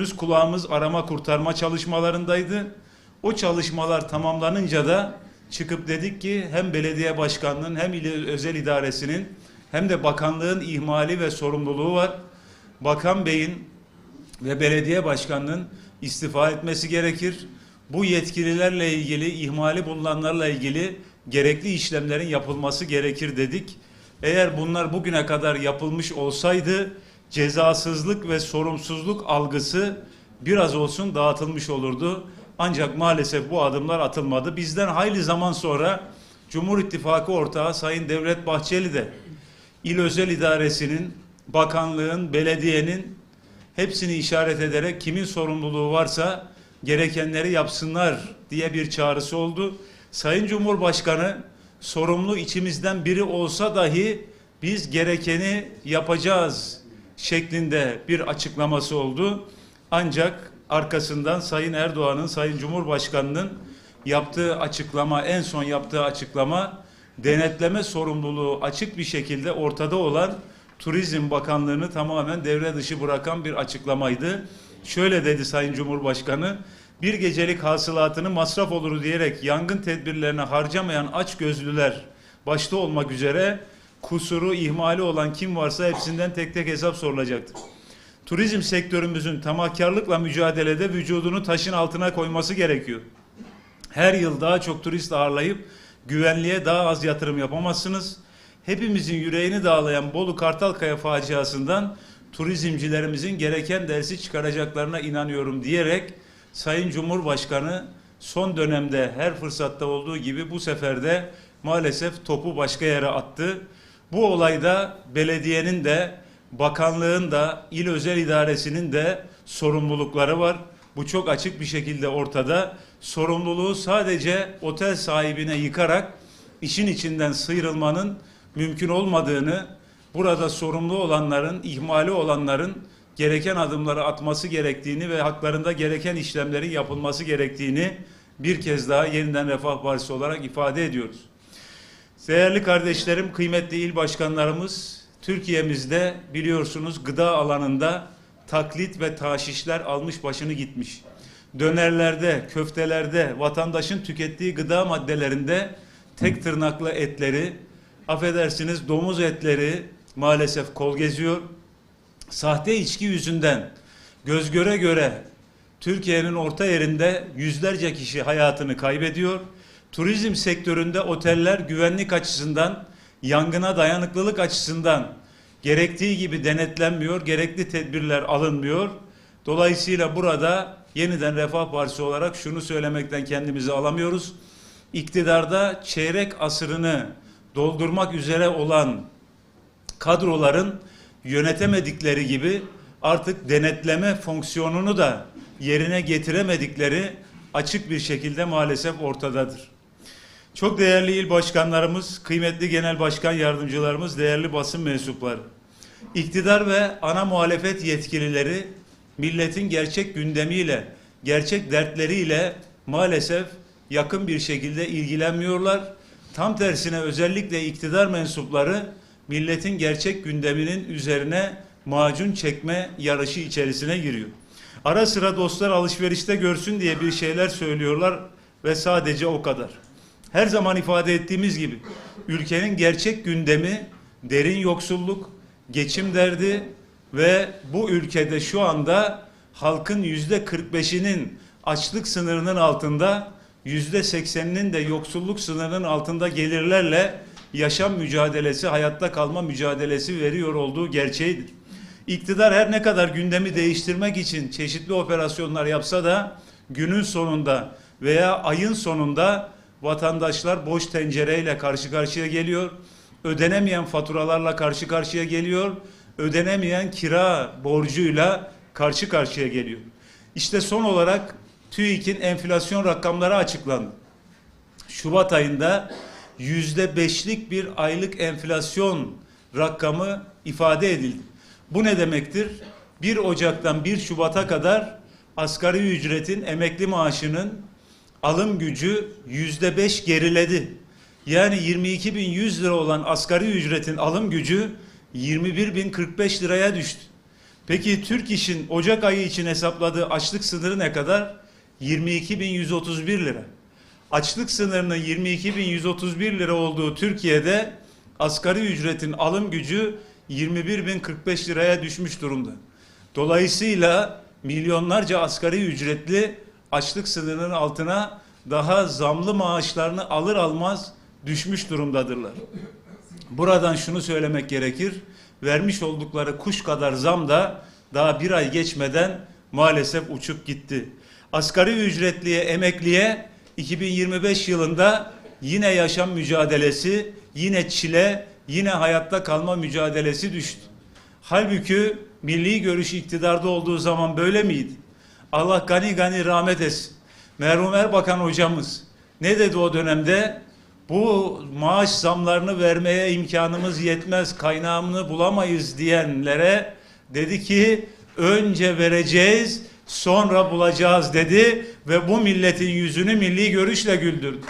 Göz kulağımız arama kurtarma çalışmalarındaydı. O çalışmalar tamamlanınca da çıkıp dedik ki hem belediye başkanlığının hem il özel idaresinin hem de bakanlığın ihmali ve sorumluluğu var. Bakan Bey'in ve belediye başkanının istifa etmesi gerekir. Bu yetkililerle ilgili, ihmali bulunanlarla ilgili gerekli işlemlerin yapılması gerekir dedik. Eğer bunlar bugüne kadar yapılmış olsaydı cezasızlık ve sorumsuzluk algısı biraz olsun dağıtılmış olurdu. Ancak maalesef bu adımlar atılmadı. Bizden hayli zaman sonra Cumhur İttifakı ortağı Sayın Devlet Bahçeli de İl Özel İdaresi'nin, bakanlığın, belediyenin hepsini işaret ederek kimin sorumluluğu varsa gerekenleri yapsınlar diye bir çağrısı oldu. Sayın Cumhurbaşkanı sorumlu içimizden biri olsa dahi biz gerekeni yapacağız şeklinde bir açıklaması oldu. Ancak arkasından Sayın Erdoğan'ın, Sayın Cumhurbaşkanı'nın yaptığı açıklama, en son yaptığı açıklama denetleme sorumluluğu açık bir şekilde ortada olan Turizm Bakanlığı'nı tamamen devre dışı bırakan bir açıklamaydı. Şöyle dedi Sayın Cumhurbaşkanı, bir gecelik hasılatını masraf olur diyerek yangın tedbirlerine harcamayan aç gözlüler başta olmak üzere kusuru, ihmali olan kim varsa hepsinden tek tek hesap sorulacaktır. Turizm sektörümüzün tamahkarlıkla mücadelede vücudunu taşın altına koyması gerekiyor. Her yıl daha çok turist ağırlayıp güvenliğe daha az yatırım yapamazsınız. Hepimizin yüreğini dağlayan Bolu Kartalkaya faciasından turizmcilerimizin gereken dersi çıkaracaklarına inanıyorum diyerek Sayın Cumhurbaşkanı son dönemde her fırsatta olduğu gibi bu sefer de maalesef topu başka yere attı. Bu olayda belediyenin de bakanlığın da il özel idaresinin de sorumlulukları var. Bu çok açık bir şekilde ortada. Sorumluluğu sadece otel sahibine yıkarak işin içinden sıyrılmanın mümkün olmadığını, burada sorumlu olanların, ihmali olanların gereken adımları atması gerektiğini ve haklarında gereken işlemlerin yapılması gerektiğini bir kez daha yeniden Refah Partisi olarak ifade ediyoruz. Değerli kardeşlerim, kıymetli il başkanlarımız, Türkiye'mizde biliyorsunuz gıda alanında taklit ve taşişler almış başını gitmiş. Dönerlerde, köftelerde, vatandaşın tükettiği gıda maddelerinde tek tırnaklı etleri, affedersiniz domuz etleri maalesef kol geziyor. Sahte içki yüzünden göz göre göre Türkiye'nin orta yerinde yüzlerce kişi hayatını kaybediyor. Turizm sektöründe oteller güvenlik açısından, yangına dayanıklılık açısından gerektiği gibi denetlenmiyor, gerekli tedbirler alınmıyor. Dolayısıyla burada yeniden Refah Partisi olarak şunu söylemekten kendimizi alamıyoruz. İktidarda çeyrek asırını doldurmak üzere olan kadroların yönetemedikleri gibi artık denetleme fonksiyonunu da yerine getiremedikleri açık bir şekilde maalesef ortadadır. Çok değerli il başkanlarımız, kıymetli genel başkan yardımcılarımız, değerli basın mensupları. İktidar ve ana muhalefet yetkilileri milletin gerçek gündemiyle, gerçek dertleriyle maalesef yakın bir şekilde ilgilenmiyorlar. Tam tersine özellikle iktidar mensupları milletin gerçek gündeminin üzerine macun çekme yarışı içerisine giriyor. Ara sıra dostlar alışverişte görsün diye bir şeyler söylüyorlar ve sadece o kadar. Her zaman ifade ettiğimiz gibi ülkenin gerçek gündemi derin yoksulluk, geçim derdi ve bu ülkede şu anda halkın yüzde 45'inin açlık sınırının altında, yüzde 80'inin de yoksulluk sınırının altında gelirlerle yaşam mücadelesi, hayatta kalma mücadelesi veriyor olduğu gerçeğidir. İktidar her ne kadar gündemi değiştirmek için çeşitli operasyonlar yapsa da günün sonunda veya ayın sonunda vatandaşlar boş tencereyle karşı karşıya geliyor. Ödenemeyen faturalarla karşı karşıya geliyor. Ödenemeyen kira borcuyla karşı karşıya geliyor. İşte son olarak TÜİK'in enflasyon rakamları açıklandı. Şubat ayında yüzde beşlik bir aylık enflasyon rakamı ifade edildi. Bu ne demektir? 1 Ocak'tan 1 Şubat'a kadar asgari ücretin emekli maaşının alım gücü yüzde beş geriledi. Yani 22.100 lira olan asgari ücretin alım gücü 21.045 liraya düştü. Peki Türk İş'in Ocak ayı için hesapladığı açlık sınırı ne kadar? 22.131 lira. Açlık sınırının 22.131 lira olduğu Türkiye'de asgari ücretin alım gücü 21.045 liraya düşmüş durumda. Dolayısıyla milyonlarca asgari ücretli açlık sınırının altına daha zamlı maaşlarını alır almaz düşmüş durumdadırlar. Buradan şunu söylemek gerekir. Vermiş oldukları kuş kadar zam da daha bir ay geçmeden maalesef uçup gitti. Asgari ücretliye, emekliye 2025 yılında yine yaşam mücadelesi, yine çile, yine hayatta kalma mücadelesi düştü. Halbuki milli görüş iktidarda olduğu zaman böyle miydi? Allah gani gani rahmet etsin. Merhum Erbakan hocamız ne dedi o dönemde? Bu maaş zamlarını vermeye imkanımız yetmez, kaynağını bulamayız diyenlere dedi ki önce vereceğiz, sonra bulacağız dedi ve bu milletin yüzünü milli görüşle güldürdü.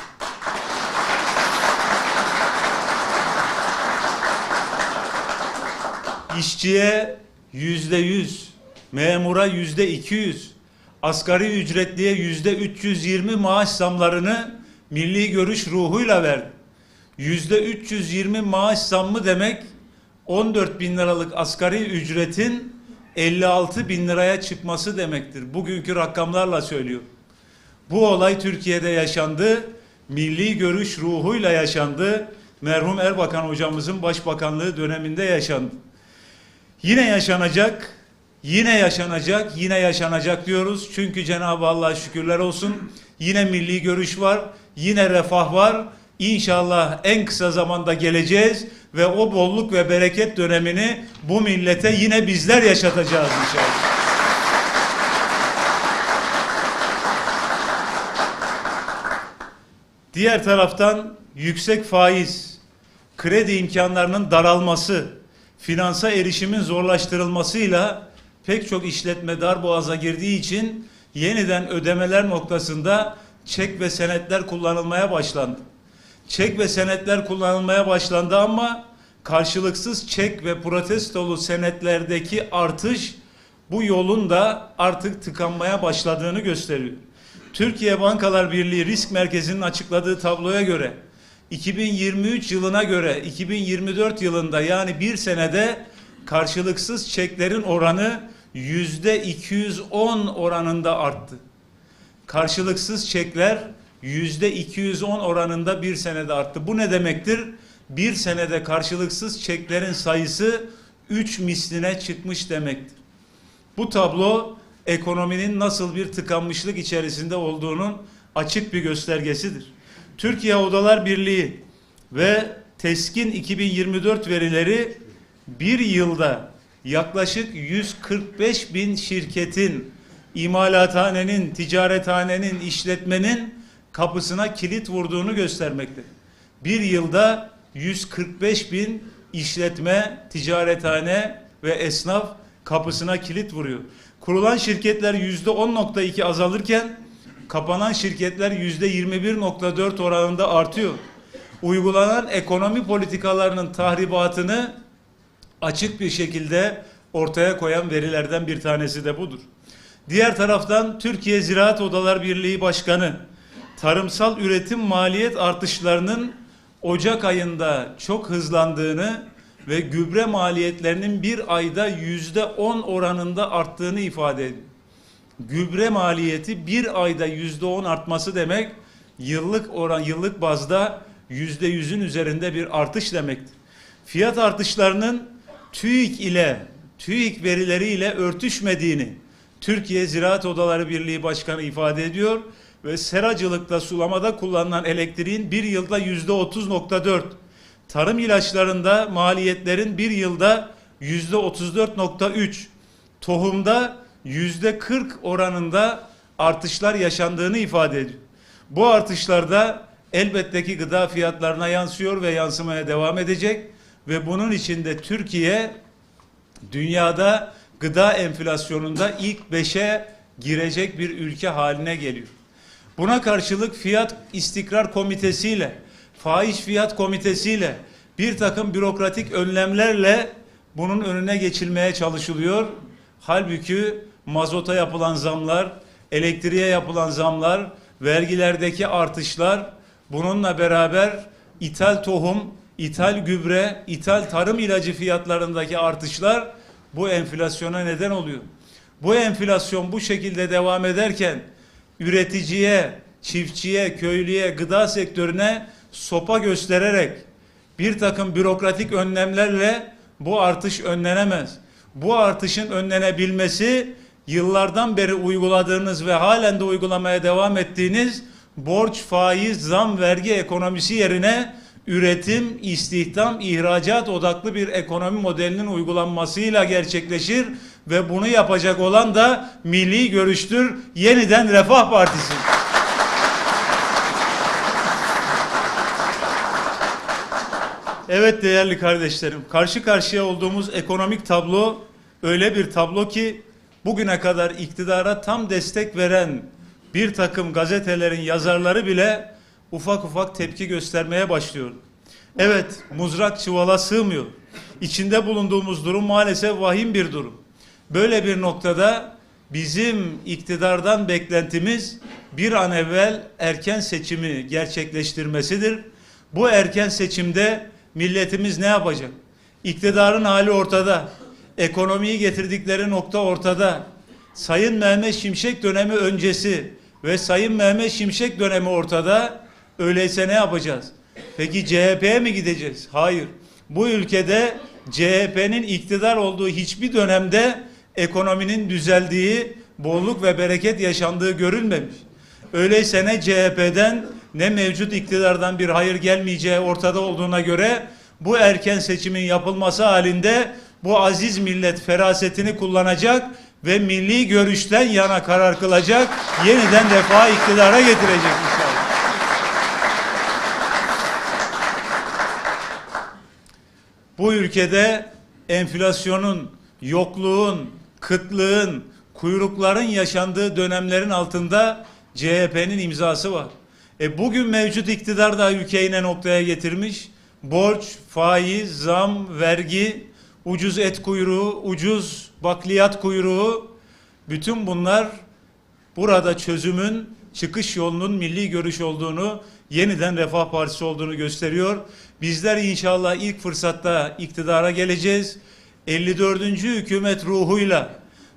İşçiye yüzde yüz, memura yüzde iki yüz, asgari ücretliye yüzde 320 maaş zamlarını milli görüş ruhuyla verdi. Yüzde 320 maaş zammı demek 14 bin liralık asgari ücretin 56 bin liraya çıkması demektir. Bugünkü rakamlarla söylüyor. Bu olay Türkiye'de yaşandı. Milli görüş ruhuyla yaşandı. Merhum Erbakan hocamızın başbakanlığı döneminde yaşandı. Yine yaşanacak, yine yaşanacak, yine yaşanacak diyoruz. Çünkü Cenab-ı Allah'a şükürler olsun. Yine milli görüş var, yine refah var. İnşallah en kısa zamanda geleceğiz ve o bolluk ve bereket dönemini bu millete yine bizler yaşatacağız inşallah. Diğer taraftan yüksek faiz, kredi imkanlarının daralması, finansa erişimin zorlaştırılmasıyla pek çok işletme darboğaza girdiği için yeniden ödemeler noktasında çek ve senetler kullanılmaya başlandı. Çek ve senetler kullanılmaya başlandı ama karşılıksız çek ve protestolu senetlerdeki artış bu yolun da artık tıkanmaya başladığını gösteriyor. Türkiye Bankalar Birliği Risk Merkezi'nin açıkladığı tabloya göre 2023 yılına göre 2024 yılında yani bir senede karşılıksız çeklerin oranı yüzde 210 oranında arttı. Karşılıksız çekler yüzde 210 oranında bir senede arttı. Bu ne demektir? Bir senede karşılıksız çeklerin sayısı 3 misline çıkmış demektir. Bu tablo ekonominin nasıl bir tıkanmışlık içerisinde olduğunun açık bir göstergesidir. Türkiye Odalar Birliği ve Teskin 2024 verileri bir yılda yaklaşık 145 bin şirketin, imalathanenin, ticarethanenin, işletmenin kapısına kilit vurduğunu göstermekte. Bir yılda 145 bin işletme, ticarethane ve esnaf kapısına kilit vuruyor. Kurulan şirketler yüzde 10.2 azalırken kapanan şirketler yüzde 21.4 oranında artıyor. Uygulanan ekonomi politikalarının tahribatını açık bir şekilde ortaya koyan verilerden bir tanesi de budur. Diğer taraftan Türkiye Ziraat Odalar Birliği Başkanı tarımsal üretim maliyet artışlarının Ocak ayında çok hızlandığını ve gübre maliyetlerinin bir ayda yüzde on oranında arttığını ifade ediyor. Gübre maliyeti bir ayda yüzde on artması demek yıllık oran yıllık bazda yüzde yüzün üzerinde bir artış demektir. Fiyat artışlarının TÜİK ile TÜİK verileriyle örtüşmediğini Türkiye Ziraat Odaları Birliği Başkanı ifade ediyor ve seracılıkta sulamada kullanılan elektriğin bir yılda yüzde otuz nokta dört tarım ilaçlarında maliyetlerin bir yılda yüzde 34.3, tohumda yüzde 40 oranında artışlar yaşandığını ifade ediyor. Bu artışlarda elbette ki gıda fiyatlarına yansıyor ve yansımaya devam edecek ve bunun içinde Türkiye dünyada gıda enflasyonunda ilk beşe girecek bir ülke haline geliyor. Buna karşılık fiyat istikrar komitesiyle faiz fiyat komitesiyle bir takım bürokratik önlemlerle bunun önüne geçilmeye çalışılıyor. Halbuki mazota yapılan zamlar, elektriğe yapılan zamlar, vergilerdeki artışlar, bununla beraber ithal tohum, ithal gübre, ithal tarım ilacı fiyatlarındaki artışlar bu enflasyona neden oluyor. Bu enflasyon bu şekilde devam ederken üreticiye, çiftçiye, köylüye, gıda sektörüne sopa göstererek bir takım bürokratik önlemlerle bu artış önlenemez. Bu artışın önlenebilmesi yıllardan beri uyguladığınız ve halen de uygulamaya devam ettiğiniz borç, faiz, zam, vergi ekonomisi yerine üretim, istihdam, ihracat odaklı bir ekonomi modelinin uygulanmasıyla gerçekleşir ve bunu yapacak olan da milli görüştür, yeniden Refah Partisi. Evet değerli kardeşlerim, karşı karşıya olduğumuz ekonomik tablo öyle bir tablo ki bugüne kadar iktidara tam destek veren bir takım gazetelerin yazarları bile ufak ufak tepki göstermeye başlıyor. Evet, muzrak çuvala sığmıyor. İçinde bulunduğumuz durum maalesef vahim bir durum. Böyle bir noktada bizim iktidardan beklentimiz bir an evvel erken seçimi gerçekleştirmesidir. Bu erken seçimde milletimiz ne yapacak? İktidarın hali ortada. Ekonomiyi getirdikleri nokta ortada. Sayın Mehmet Şimşek dönemi öncesi ve Sayın Mehmet Şimşek dönemi ortada. Öyleyse ne yapacağız? Peki CHP'ye mi gideceğiz? Hayır. Bu ülkede CHP'nin iktidar olduğu hiçbir dönemde ekonominin düzeldiği, bolluk ve bereket yaşandığı görülmemiş. Öyleyse ne CHP'den ne mevcut iktidardan bir hayır gelmeyeceği ortada olduğuna göre bu erken seçimin yapılması halinde bu aziz millet ferasetini kullanacak ve milli görüşten yana karar kılacak, yeniden defa iktidara getirecek inşallah. Bu ülkede enflasyonun, yokluğun, kıtlığın, kuyrukların yaşandığı dönemlerin altında CHP'nin imzası var. E bugün mevcut iktidar da ülkeyi ne noktaya getirmiş? Borç, faiz, zam, vergi, ucuz et kuyruğu, ucuz bakliyat kuyruğu bütün bunlar burada çözümün çıkış yolunun milli görüş olduğunu, yeniden Refah Partisi olduğunu gösteriyor. Bizler inşallah ilk fırsatta iktidara geleceğiz. 54. hükümet ruhuyla,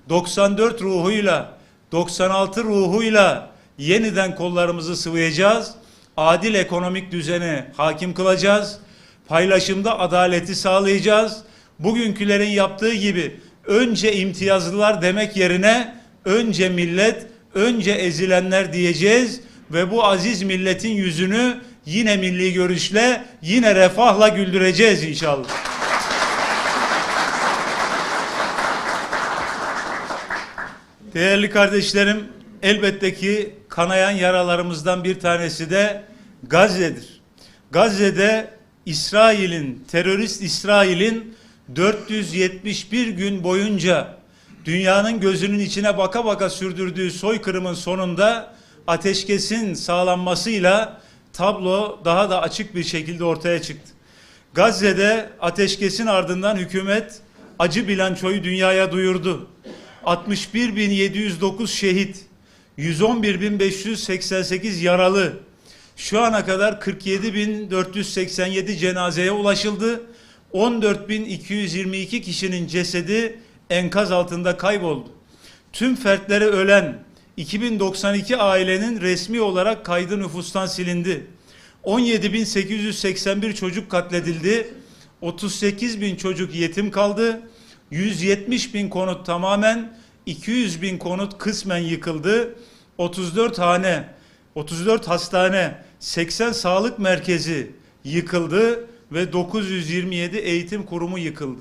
94 ruhuyla, 96 ruhuyla yeniden kollarımızı sıvayacağız. Adil ekonomik düzeni hakim kılacağız. Paylaşımda adaleti sağlayacağız. Bugünkülerin yaptığı gibi önce imtiyazlılar demek yerine önce millet, önce ezilenler diyeceğiz ve bu aziz milletin yüzünü yine milli görüşle, yine refahla güldüreceğiz inşallah. Değerli kardeşlerim, elbette ki kanayan yaralarımızdan bir tanesi de Gazze'dir. Gazze'de İsrail'in, terörist İsrail'in 471 gün boyunca dünyanın gözünün içine baka baka sürdürdüğü soykırımın sonunda ateşkesin sağlanmasıyla tablo daha da açık bir şekilde ortaya çıktı. Gazze'de ateşkesin ardından hükümet acı bilançoyu dünyaya duyurdu. 61.709 şehit, 111.588 yaralı, şu ana kadar 47.487 cenazeye ulaşıldı. 14.222 kişinin cesedi enkaz altında kayboldu. Tüm fertleri ölen 2092 ailenin resmi olarak kaydı nüfustan silindi. 17.881 çocuk katledildi. 38 bin çocuk yetim kaldı. 170 bin konut tamamen, 200 bin konut kısmen yıkıldı. 34 hane, 34 hastane, 80 sağlık merkezi yıkıldı ve 927 eğitim kurumu yıkıldı.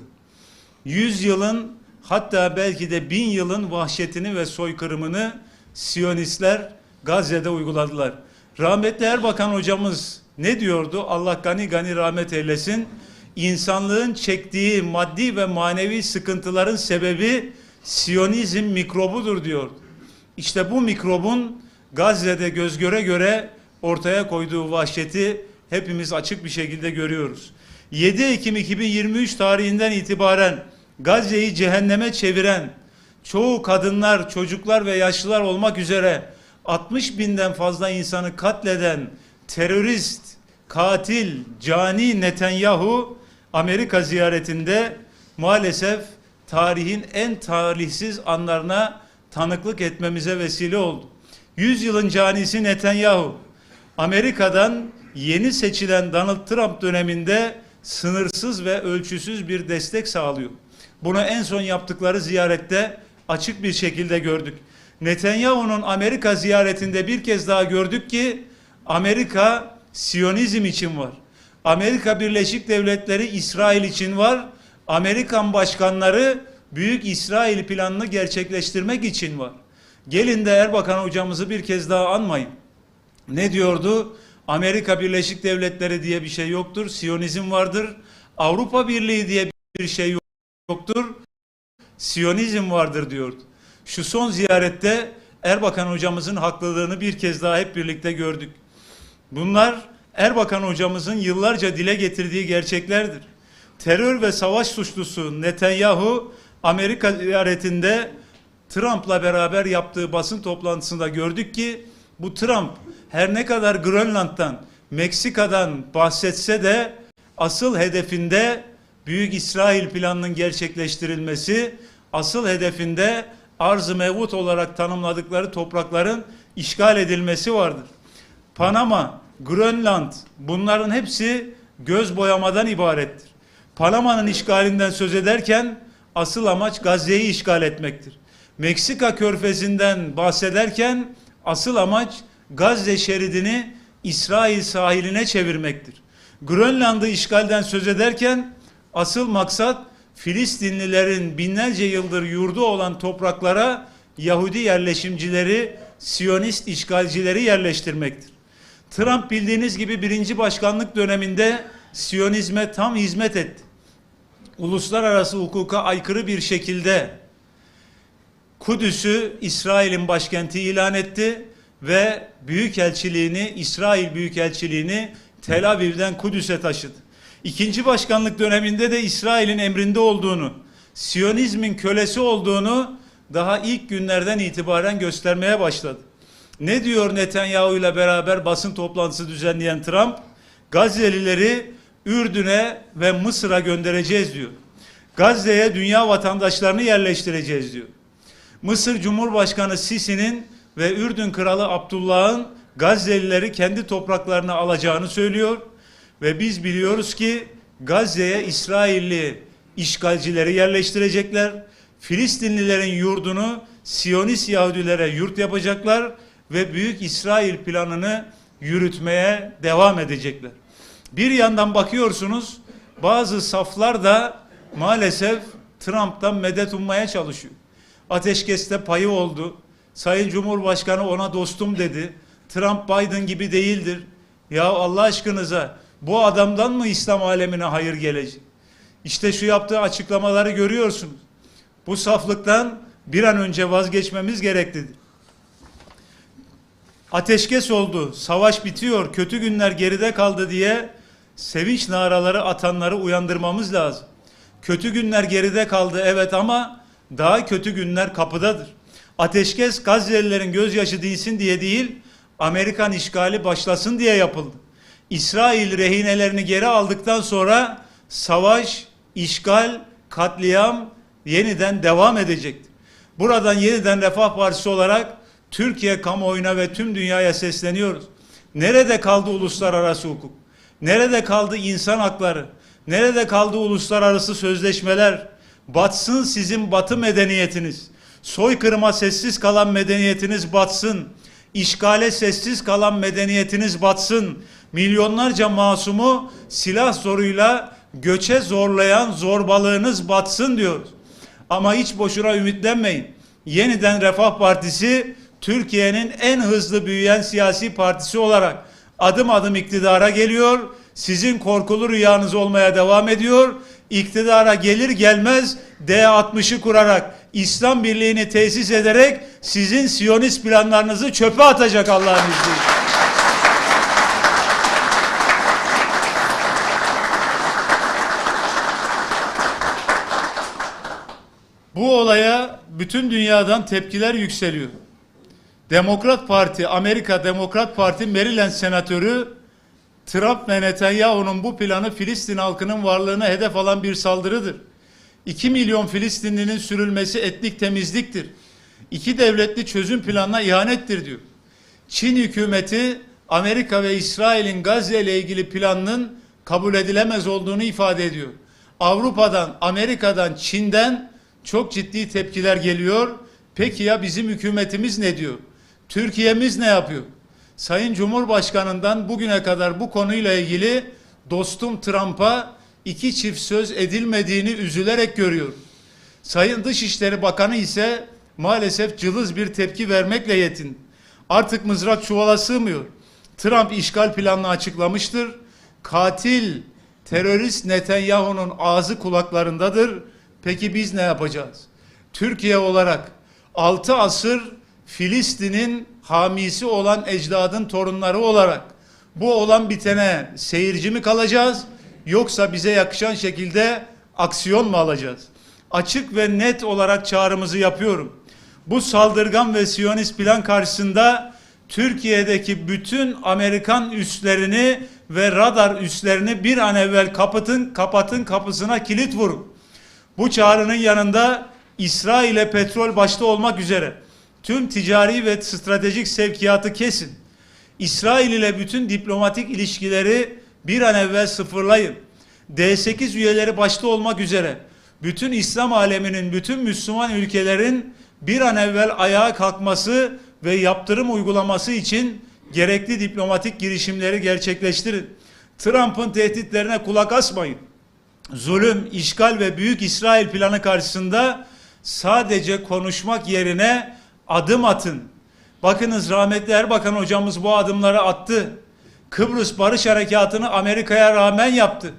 100 yılın hatta belki de bin yılın vahşetini ve soykırımını Siyonistler Gazze'de uyguladılar. Rahmetli Erbakan hocamız ne diyordu? Allah gani gani rahmet eylesin. İnsanlığın çektiği maddi ve manevi sıkıntıların sebebi Siyonizm mikrobudur diyordu. İşte bu mikrobun Gazze'de göz göre göre ortaya koyduğu vahşeti hepimiz açık bir şekilde görüyoruz. 7 Ekim 2023 tarihinden itibaren Gazze'yi cehenneme çeviren çoğu kadınlar, çocuklar ve yaşlılar olmak üzere 60 binden fazla insanı katleden terörist, katil, cani Netanyahu Amerika ziyaretinde maalesef tarihin en talihsiz anlarına tanıklık etmemize vesile oldu. 100 yılın canisi Netanyahu Amerika'dan yeni seçilen Donald Trump döneminde sınırsız ve ölçüsüz bir destek sağlıyor. Bunu en son yaptıkları ziyarette açık bir şekilde gördük. Netanyahu'nun Amerika ziyaretinde bir kez daha gördük ki Amerika Siyonizm için var. Amerika Birleşik Devletleri İsrail için var. Amerikan başkanları Büyük İsrail planını gerçekleştirmek için var. Gelin de Erbakan hocamızı bir kez daha anmayın. Ne diyordu? Amerika Birleşik Devletleri diye bir şey yoktur. Siyonizm vardır. Avrupa Birliği diye bir şey yoktur. Siyonizm vardır diyordu. Şu son ziyarette Erbakan hocamızın haklılığını bir kez daha hep birlikte gördük. Bunlar Erbakan hocamızın yıllarca dile getirdiği gerçeklerdir. Terör ve savaş suçlusu Netanyahu Amerika ziyaretinde Trump'la beraber yaptığı basın toplantısında gördük ki bu Trump her ne kadar Grönland'dan, Meksika'dan bahsetse de asıl hedefinde Büyük İsrail planının gerçekleştirilmesi, asıl hedefinde arz-ı mevut olarak tanımladıkları toprakların işgal edilmesi vardır. Panama, Grönland bunların hepsi göz boyamadan ibarettir. Panama'nın işgalinden söz ederken asıl amaç Gazze'yi işgal etmektir. Meksika körfezinden bahsederken asıl amaç Gazze şeridini İsrail sahiline çevirmektir. Grönland'ı işgalden söz ederken asıl maksat Filistinlilerin binlerce yıldır yurdu olan topraklara Yahudi yerleşimcileri, Siyonist işgalcileri yerleştirmektir. Trump bildiğiniz gibi birinci başkanlık döneminde Siyonizme tam hizmet etti. Uluslararası hukuka aykırı bir şekilde Kudüs'ü İsrail'in başkenti ilan etti ve büyükelçiliğini, İsrail büyükelçiliğini Tel Aviv'den Kudüs'e taşıdı. İkinci başkanlık döneminde de İsrail'in emrinde olduğunu, Siyonizmin kölesi olduğunu daha ilk günlerden itibaren göstermeye başladı. Ne diyor Netanyahu ile beraber basın toplantısı düzenleyen Trump? Gazze'lileri Ürdün'e ve Mısır'a göndereceğiz diyor. Gazze'ye dünya vatandaşlarını yerleştireceğiz diyor. Mısır Cumhurbaşkanı Sisi'nin ve Ürdün Kralı Abdullah'ın Gazze'lileri kendi topraklarına alacağını söylüyor. Ve biz biliyoruz ki Gazze'ye İsrailli işgalcileri yerleştirecekler. Filistinlilerin yurdunu Siyonist Yahudilere yurt yapacaklar ve Büyük İsrail planını yürütmeye devam edecekler. Bir yandan bakıyorsunuz bazı saflar da maalesef Trump'tan medet ummaya çalışıyor. Ateşkeste payı oldu. Sayın Cumhurbaşkanı ona dostum dedi. Trump Biden gibi değildir. Ya Allah aşkınıza bu adamdan mı İslam alemine hayır gelecek? İşte şu yaptığı açıklamaları görüyorsunuz. Bu saflıktan bir an önce vazgeçmemiz gereklidir. Ateşkes oldu, savaş bitiyor, kötü günler geride kaldı diye sevinç naraları atanları uyandırmamız lazım. Kötü günler geride kaldı evet ama daha kötü günler kapıdadır. Ateşkes Gazze'lilerin gözyaşı dinsin diye değil, Amerikan işgali başlasın diye yapıldı. İsrail rehinelerini geri aldıktan sonra savaş, işgal, katliam yeniden devam edecektir. Buradan yeniden Refah Partisi olarak Türkiye kamuoyuna ve tüm dünyaya sesleniyoruz. Nerede kaldı uluslararası hukuk? Nerede kaldı insan hakları? Nerede kaldı uluslararası sözleşmeler? Batsın sizin batı medeniyetiniz. Soykırıma sessiz kalan medeniyetiniz batsın. İşgale sessiz kalan medeniyetiniz batsın. Milyonlarca masumu silah zoruyla göçe zorlayan zorbalığınız batsın diyoruz. Ama hiç boşuna ümitlenmeyin. Yeniden Refah Partisi Türkiye'nin en hızlı büyüyen siyasi partisi olarak adım adım iktidara geliyor. Sizin korkulu rüyanız olmaya devam ediyor. İktidara gelir gelmez D60'ı kurarak İslam Birliği'ni tesis ederek sizin Siyonist planlarınızı çöpe atacak Allah'ın izniyle. Bu olaya bütün dünyadan tepkiler yükseliyor. Demokrat Parti, Amerika Demokrat Parti Maryland senatörü Trump ve Netanyahu'nun bu planı Filistin halkının varlığına hedef alan bir saldırıdır. 2 milyon Filistinlinin sürülmesi etnik temizliktir. İki devletli çözüm planına ihanettir diyor. Çin hükümeti Amerika ve İsrail'in Gazze ile ilgili planının kabul edilemez olduğunu ifade ediyor. Avrupa'dan, Amerika'dan, Çin'den çok ciddi tepkiler geliyor. Peki ya bizim hükümetimiz ne diyor? Türkiye'miz ne yapıyor? Sayın Cumhurbaşkanı'ndan bugüne kadar bu konuyla ilgili dostum Trump'a iki çift söz edilmediğini üzülerek görüyorum. Sayın Dışişleri Bakanı ise maalesef cılız bir tepki vermekle yetin. Artık mızrak çuvala sığmıyor. Trump işgal planını açıklamıştır. Katil, terörist Netanyahu'nun ağzı kulaklarındadır. Peki biz ne yapacağız? Türkiye olarak 6 asır Filistin'in hamisi olan ecdadın torunları olarak bu olan bitene seyirci mi kalacağız yoksa bize yakışan şekilde aksiyon mu alacağız? Açık ve net olarak çağrımızı yapıyorum. Bu saldırgan ve siyonist plan karşısında Türkiye'deki bütün Amerikan üslerini ve radar üslerini bir an evvel kapatın, kapatın kapısına kilit vurun. Bu çağrının yanında İsrail'e petrol başta olmak üzere tüm ticari ve stratejik sevkiyatı kesin. İsrail ile bütün diplomatik ilişkileri bir an evvel sıfırlayın. D8 üyeleri başta olmak üzere bütün İslam aleminin, bütün Müslüman ülkelerin bir an evvel ayağa kalkması ve yaptırım uygulaması için gerekli diplomatik girişimleri gerçekleştirin. Trump'ın tehditlerine kulak asmayın zulüm, işgal ve büyük İsrail planı karşısında sadece konuşmak yerine adım atın. Bakınız rahmetli Erbakan hocamız bu adımları attı. Kıbrıs Barış Harekatı'nı Amerika'ya rağmen yaptı.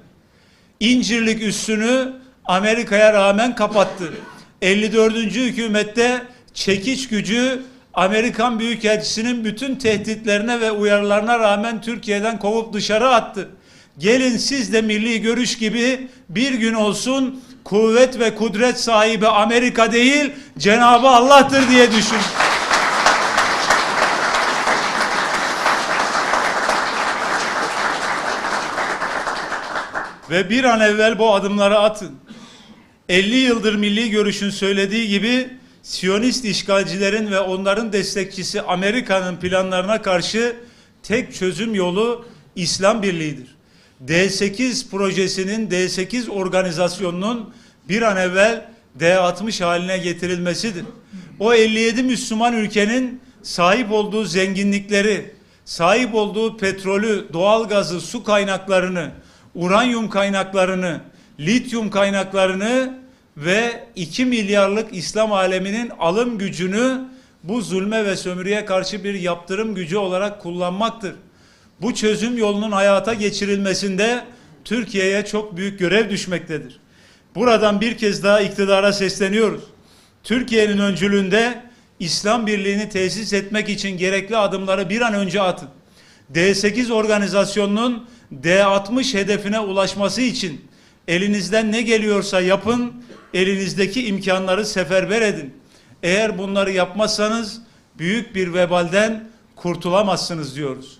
İncirlik üssünü Amerika'ya rağmen kapattı. 54. hükümette çekiç gücü Amerikan Büyükelçisi'nin bütün tehditlerine ve uyarılarına rağmen Türkiye'den kovup dışarı attı. Gelin siz de milli görüş gibi bir gün olsun kuvvet ve kudret sahibi Amerika değil Cenabı Allah'tır diye düşün. Ve bir an evvel bu adımları atın. 50 yıldır milli görüşün söylediği gibi Siyonist işgalcilerin ve onların destekçisi Amerika'nın planlarına karşı tek çözüm yolu İslam Birliği'dir. D8 projesinin D8 organizasyonunun bir an evvel D60 haline getirilmesidir. O 57 Müslüman ülkenin sahip olduğu zenginlikleri, sahip olduğu petrolü, doğalgazı, su kaynaklarını, uranyum kaynaklarını, lityum kaynaklarını ve 2 milyarlık İslam aleminin alım gücünü bu zulme ve sömürüye karşı bir yaptırım gücü olarak kullanmaktır. Bu çözüm yolunun hayata geçirilmesinde Türkiye'ye çok büyük görev düşmektedir. Buradan bir kez daha iktidara sesleniyoruz. Türkiye'nin öncülüğünde İslam Birliği'ni tesis etmek için gerekli adımları bir an önce atın. D8 organizasyonunun D60 hedefine ulaşması için elinizden ne geliyorsa yapın, elinizdeki imkanları seferber edin. Eğer bunları yapmazsanız büyük bir vebalden kurtulamazsınız diyoruz.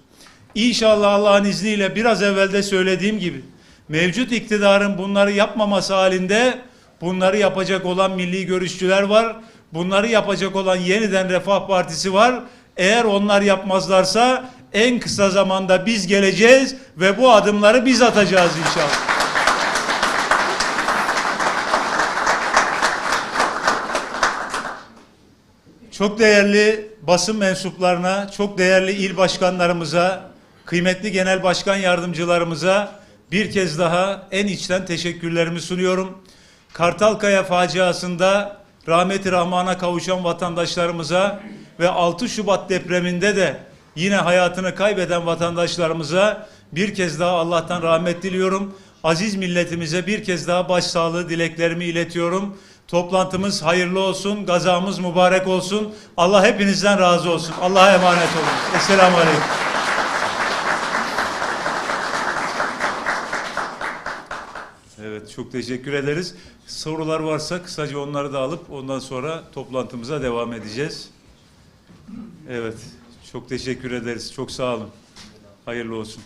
İnşallah Allah'ın izniyle biraz evvelde söylediğim gibi mevcut iktidarın bunları yapmaması halinde bunları yapacak olan milli görüşçüler var. Bunları yapacak olan yeniden Refah Partisi var. Eğer onlar yapmazlarsa en kısa zamanda biz geleceğiz ve bu adımları biz atacağız inşallah. Çok değerli basın mensuplarına, çok değerli il başkanlarımıza, kıymetli genel başkan yardımcılarımıza bir kez daha en içten teşekkürlerimi sunuyorum. Kartalkaya faciasında rahmeti rahmana kavuşan vatandaşlarımıza ve 6 Şubat depreminde de yine hayatını kaybeden vatandaşlarımıza bir kez daha Allah'tan rahmet diliyorum. Aziz milletimize bir kez daha başsağlığı dileklerimi iletiyorum. Toplantımız hayırlı olsun, gazamız mübarek olsun. Allah hepinizden razı olsun. Allah'a emanet olun. Esselamu Aleyküm. Evet. Çok teşekkür ederiz. Sorular varsa kısaca onları da alıp ondan sonra toplantımıza devam edeceğiz. Evet, çok teşekkür ederiz. Çok sağ olun. Hayırlı olsun.